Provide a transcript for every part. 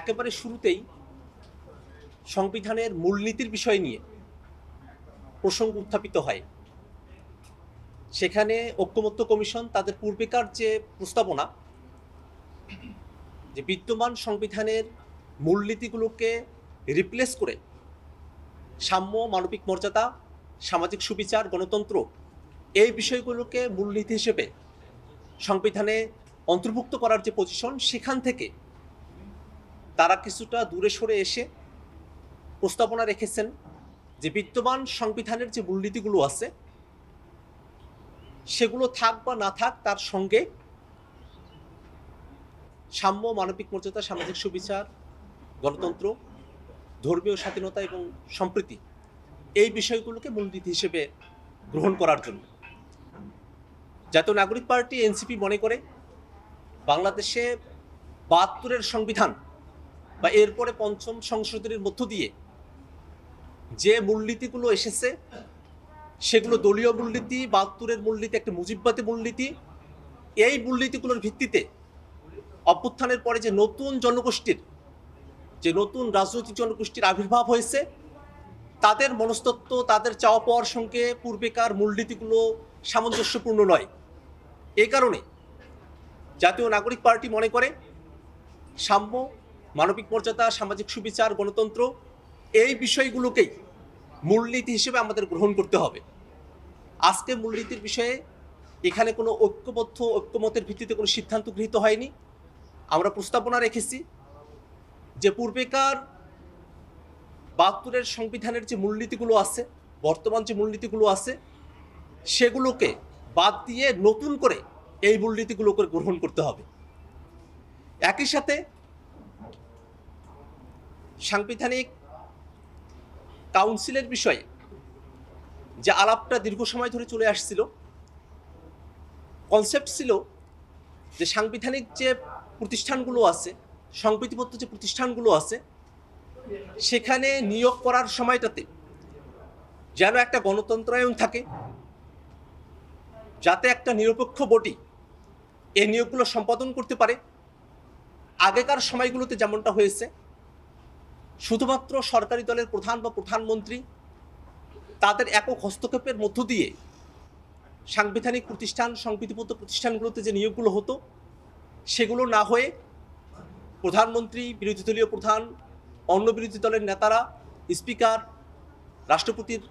একেবারে শুরুতেই সংবিধানের মূলনীতির বিষয় নিয়ে প্রসঙ্গ উত্থাপিত হয়। সেখানে ঐক্যমত্য কমিশন তাদের পূর্বেকার যে প্রস্তাবনা, যে বিদ্যমান সংবিধানের মূলনীতিগুলোকে রিপ্লেস করে সাম্য, মানবিক মর্যাদা, সামাজিক সুবিচার, গণতন্ত্র এই বিষয়গুলোকে মূলনীতি হিসেবে সংবিধানে অন্তর্ভুক্ত করার যে পজিশন সেখান থেকে তারা কিছুটা দূরে সরে এসে প্রস্তাবনা রেখেছেন যে বিদ্যমান সংবিধানের যে মূলনীতিগুলো আছে, সেগুলো থাক বা না থাক, তার সঙ্গে সাম্য, মানবিক মর্যাদা, সামাজিক সুবিচার, গণতন্ত্র, ধর্মীয় স্বাধীনতা এবং সম্প্রীতি এই বিষয়গুলোকে মূলনীতি হিসেবে গ্রহণ করার জন্য। জাতীয় নাগরিক পার্টি, এনসিপি মনে করে, বাংলাদেশে বাহাত্তরের সংবিধান বা এরপরে পঞ্চম সংশোধনীর মধ্য দিয়ে যে মূলনীতিগুলো এসেছে, সেগুলো দলীয় মূলনীতি, বাহাত্তরের মূলনীতি, একটা মুজিববাদী মূলনীতি, এই মূলনীতিগুলোর ভিত্তিতে অভ্যুত্থানের পরে যে নতুন জনগোষ্ঠীর, যে নতুন রাজনৈতিক জনগোষ্ঠীর আবির্ভাব হয়েছে, তাদের মনস্তত্ব, তাদের চাওয়া পাওয়ার সঙ্গে পূর্বেকার মূলনীতিগুলো সামঞ্জস্যপূর্ণ নয়। এই কারণে জাতীয় নাগরিক পার্টি মনে করে, সাম্য মানবিক মর্যাদা, সামাজিক সুবিচার, গণতন্ত্র, এই বিষয়গুলোকেই মূলনীতি হিসেবে আমাদের গ্রহণ করতে হবে। আজকে মূলনীতির বিষয়ে এখানে কোনো ঐক্যবদ্ধ, ঐক্যমতের ভিত্তিতে কোনো সিদ্ধান্ত গৃহীত হয়নি। আমরা প্রস্তাবনা রেখেছি যে পূর্বেকার বাহাত্তরের সংবিধানের যে মূলনীতিগুলো আছে, বর্তমান যে মূলনীতিগুলো আছে, সেগুলোকে বাদ দিয়ে নতুন করে এই মূলনীতিগুলোকে গ্রহণ করতে হবে। একই সাথে সাংবিধানিক কাউন্সিলের বিষয়ে যে আলাপটা দীর্ঘ সময় ধরে চলে আসছিল কনসেপ্ট ছিল যে সাংবিধানিক যে প্রতিষ্ঠানগুলো আছে, সংবিধিবদ্ধ যে প্রতিষ্ঠানগুলো আছে, সেখানে নিয়োগ করার সময়টাতে যেন একটা গণতন্ত্রায়ন থাকে, যাতে একটা নিরপেক্ষ বডি এই নিয়োগগুলো সম্পাদন করতে পারে। আগেকার সময়গুলোতে যেমনটা হয়েছে শুধুমাত্র সরকারি দলের প্রধান বা প্রধানমন্ত্রী, তাদের একক হস্তক্ষেপের মধ্য দিয়ে সাংবিধানিক প্রতিষ্ঠান, সংবিধিবদ্ধ প্রতিষ্ঠানগুলোতে যে নিয়োগগুলো হতো, সেগুলো না হয়ে প্রধানমন্ত্রী, বিরোধী দলীয় প্রধান, অন্য বিরোধী দলের নেতারা, স্পিকার, রাষ্ট্রপতির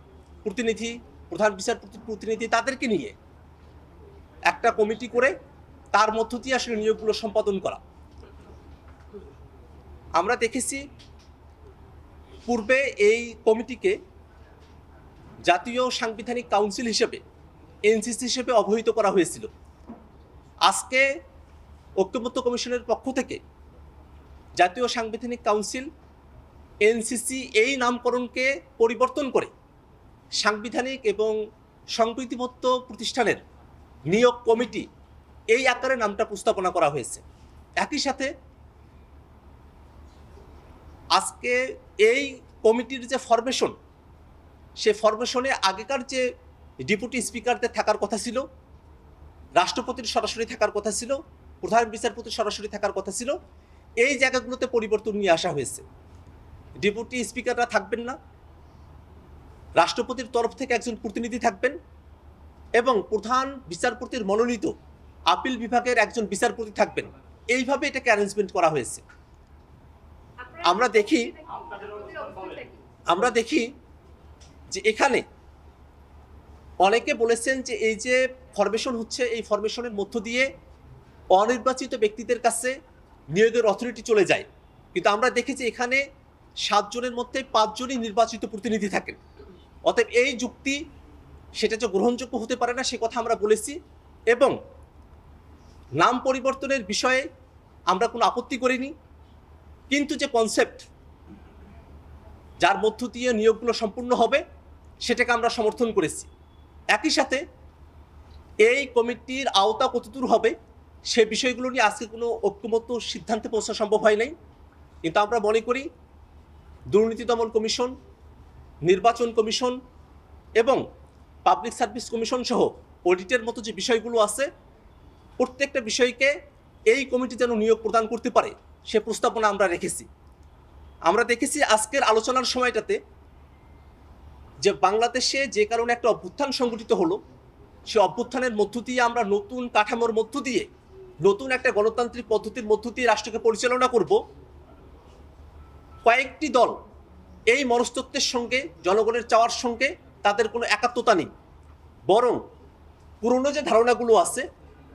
প্রতিনিধি, প্রধান বিচারপতির প্রতিনিধি, তাদেরকে নিয়ে একটা কমিটি করে তার মধ্য দিয়ে আসলে নিয়োগগুলো সম্পাদন করা। আমরা দেখেছি পূর্বে এই কমিটিকে জাতীয় সাংবিধানিক কাউন্সিল হিসেবে, এনসিসি হিসেবে অবহিত করা হয়েছিল। আজকে ঐক্যমত্য কমিশনের পক্ষ থেকে জাতীয় সাংবিধানিক কাউন্সিল, এনসিসি এই নামকরণকে পরিবর্তন করে সাংবিধানিক এবং সংবিধিবদ্ধ প্রতিষ্ঠানের নিয়োগ কমিটি এই আকারে নামটা প্রস্তাবনা করা হয়েছে। একই সাথে আজকে এই কমিটির যে ফরমেশন সে ফরমেশনে আগেকার যে ডেপুটি স্পিকারদের থাকার কথা ছিল, রাষ্ট্রপতির সরাসরি থাকার কথা ছিল, প্রধান বিচারপতির সরাসরি থাকার কথা ছিল, এই জায়গাগুলোতে পরিবর্তন নিয়ে আসা হয়েছে। ডেপুটি স্পিকাররা থাকবেন না, রাষ্ট্রপতির তরফ থেকে একজন প্রতিনিধি থাকবেন এবং প্রধান বিচারপতির মনোনীত আপিল বিভাগের একজন বিচারপতি থাকবেন। এইভাবে এটাকে অ্যারেঞ্জমেন্ট করা হয়েছে। আমরা দেখি আমরা দেখি যে এখানে অনেকে বলেছেন যে এই যে ফরমেশন হচ্ছে, এই ফরমেশনের মধ্য দিয়ে অনির্বাচিত ব্যক্তিদের কাছে নিয়োগের অথরিটি চলে যায়। কিন্তু আমরা দেখেছি এখানে সাতজনের মধ্যে পাঁচজনই নির্বাচিত প্রতিনিধি থাকেন। অতএব এই যুক্তি সেটা যে গ্রহণযোগ্য হতে পারে না, সে কথা আমরা বলেছি। এবং নাম পরিবর্তনের বিষয়ে আমরা কোনো আপত্তি করিনি। কিন্তু যে কনসেপ্ট যার মধ্য দিয়ে নিয়োগগুলো সম্পূর্ণ হবে, সেটাকে আমরা সমর্থন করেছি। একই সাথে এই কমিটির আওতা কতদূর হবে, সে বিষয়গুলো নিয়ে আজকে কোনো ঐক্যমত্য সিদ্ধান্তে পৌঁছা সম্ভব হয় নাই। কিন্তু আমরা মনে করি দুর্নীতি দমন কমিশন, নির্বাচন কমিশন এবং পাবলিক সার্ভিস কমিশন সহ অডিটের মতো যে বিষয়গুলো আছে, প্রত্যেকটা বিষয়কে এই কমিটি যেন নিয়োগ প্রদান করতে পারে। সে প্রস্তাবনা আমরা রেখেছি। আমরা দেখেছি আজকের আলোচনার সময়টাতে যে বাংলাদেশে যে কারণে একটা অভ্যুত্থান সংগঠিত হলো, সে অভ্যুত্থানের মধ্য দিয়ে আমরা নতুন কাঠামোর মধ্য দিয়ে, নতুন একটা গণতান্ত্রিক পদ্ধতির মধ্য দিয়ে রাষ্ট্রকে পরিচালনা করব। কয়েকটি দল এই মনস্তত্ত্বের সঙ্গে, জনগণের চাওয়ার সঙ্গে তাদের কোনো একাত্মতা নেই। বরং পুরনো যে ধারণাগুলো আছে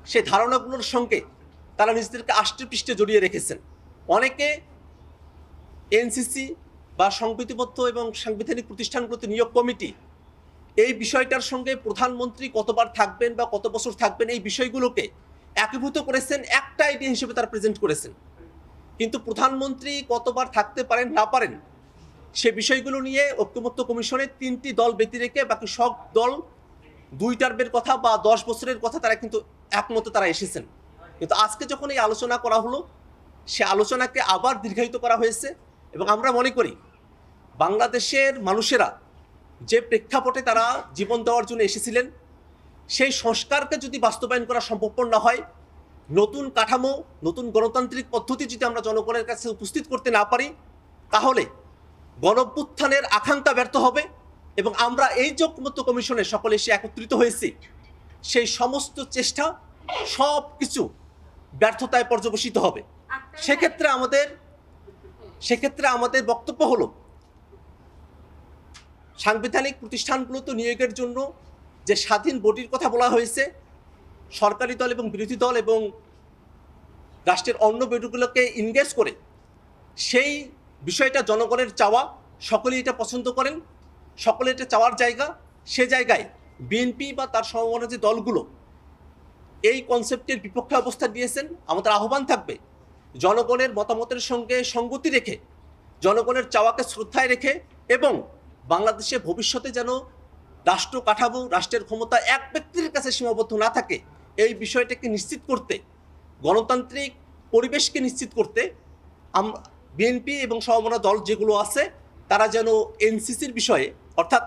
সেই ধারণাগুলোর সঙ্গে তারা নিজেদেরকে আষ্টে পৃষ্ঠে জড়িয়ে রেখেছেন। অনেকে এনসিসি বা সংবিধিবদ্ধ এবং সাংবিধানিক প্রতিষ্ঠানগুলোতে নিয়োগ কমিটি, এই বিষয়টার সঙ্গে প্রধানমন্ত্রী কতবার থাকবেন বা কত বছর থাকবেন এই বিষয়গুলোকে একীভূত করেছেন, একটা আইডিয়া হিসেবে তারা প্রেজেন্ট করেছেন। কিন্তু প্রধানমন্ত্রী কতবার থাকতে পারেন, না পারেন, সে বিষয়গুলো নিয়ে ঐক্যমত্য কমিশনের তিনটি দল ব্যতি রেখে বাকি সব দল দুই টার্মের কথা বা দশ বছরের কথা তারা কিন্তু একমত তারা এসেছেন। কিন্তু আজকে যখন এই আলোচনা করা হলো সে আলোচনাকে আবার দীর্ঘায়িত করা হয়েছে এবং আমরা মনে করি বাংলাদেশের মানুষেরা যে প্রেক্ষাপটে তারা জীবন দেওয়ার জন্য এসেছিলেন, সেই সংস্কারকে যদি বাস্তবায়ন করা সম্ভবপর না হয়, নতুন কাঠামো, নতুন গণতান্ত্রিক পদ্ধতি যদি আমরা জনগণের কাছে উপস্থিত করতে না পারি, তাহলে গণপুত্থানের আকাঙ্ক্ষা ব্যর্থ হবে এবং আমরা এই যে ঐক্যমত্য কমিশনে সকলে এসে একত্রিত হয়েছি। সেই সমস্ত চেষ্টা সব কিছু ব্যর্থতায় পর্যবেসিত হবে। সেক্ষেত্রে আমাদের সেক্ষেত্রে আমাদের বক্তব্য হলো, সাংবিধানিক প্রতিষ্ঠানগুলো তো নিয়োগের জন্য যে স্বাধীন বডির কথা বলা হয়েছে, সরকারি দল এবং বিরোধী দল এবং রাষ্ট্রের অন্য বডিগুলোকে ইনগেজ করে, সেই বিষয়টা জনগণের চাওয়া, সকলেই এটা পছন্দ করেন সকলে এটা চাওয়ার জায়গা, সে জায়গায় বিএনপি বা তার সমমনা যে দলগুলো এই কনসেপ্টের বিপক্ষে অবস্থা দিয়েছেন আমাদের আহ্বান থাকবে। জনগণের মতামতের সঙ্গে সঙ্গতি রেখে, জনগণের চাওয়াকে শ্রদ্ধায় রেখে এবং বাংলাদেশে ভবিষ্যতে যেন রাষ্ট্র কাঠামো, রাষ্ট্রের ক্ষমতা এক ব্যক্তির কাছে সীমাবদ্ধ না থাকে, এই বিষয়টাকে নিশ্চিত করতে, গণতান্ত্রিক পরিবেশকে নিশ্চিত করতে আমরা বিএনপি এবং সমমনা দল যেগুলো আছে, তারা যেন এনসিসির বিষয়ে, অর্থাৎ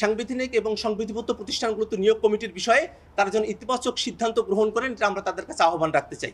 সাংবিধানিক এবং সংবিধিবদ্ধ প্রতিষ্ঠানগুলোতে নিয়োগ কমিটির বিষয়ে তারা যেন ইতিবাচক সিদ্ধান্ত গ্রহণ করেন, এটা আমরা তাদের কাছে আহ্বান রাখতে চাই।